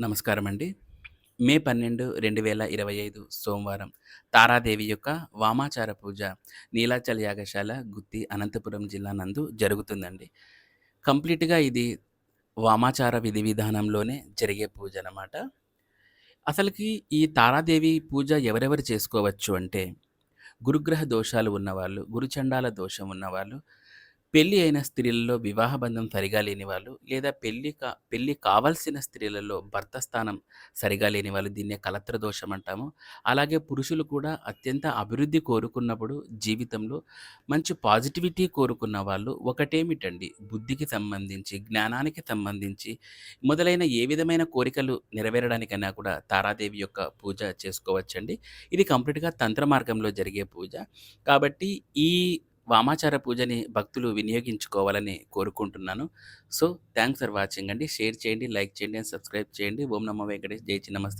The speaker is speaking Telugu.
నమస్కారం అండి. మే 12, 2025 సోమవారం తారాదేవి యొక్క వామాచార పూజ నీలాచల యాగశాల గుత్తి అనంతపురం జిల్లా నందు జరుగుతుందండి. కంప్లీట్‌గా ఇది వామాచార విధి విధానంలోనే జరిగే పూజ అన్నమాట అసలకి ఈ తారాదేవి పూజ ఎవరెవరు చేసుకోవచ్చు అంటే, గురుగ్రహ దోషాలు ఉన్నవాళ్ళు, గురుచండాల దోషం ఉన్నవాళ్ళు, పెళ్ళి అయిన స్త్రీలలో వివాహ బంధం సరిగా లేని వాళ్ళు, లేదా పెళ్ళి కా పెళ్ళి కావాల్సిన స్త్రీలలో భర్త స్థానం సరిగా లేని వాళ్ళు దీన్నే కలత్ర దోషం అంటాము. అలాగే పురుషులు కూడా అత్యంత అభివృద్ధి కోరుకున్నప్పుడు జీవితంలో మంచి పాజిటివిటీ కోరుకున్న వాళ్ళు ఒకటేమిటండి బుద్ధికి సంబంధించి, జ్ఞానానికి సంబంధించి మొదలైన ఏ విధమైన కోరికలు నెరవేరడానికైనా కూడా తారాదేవి యొక్క పూజ చేసుకోవచ్చండి. ఇది కంప్లీట్‌గా తంత్ర మార్గంలో జరిగే పూజ. కాబట్టి ఈ వామాచార పూజని భక్తులు వినియోగించుకోవాలని కోరుకుంటున్నాను. సో, థ్యాంక్స్ ఫర్ వాచింగ్ అండి. షేర్ చేయండి, లైక్ చేయండి అండ్ సబ్స్క్రైబ్ చేయండి. ఓం నమ వెంకటేష్ జై చిన్నమస్త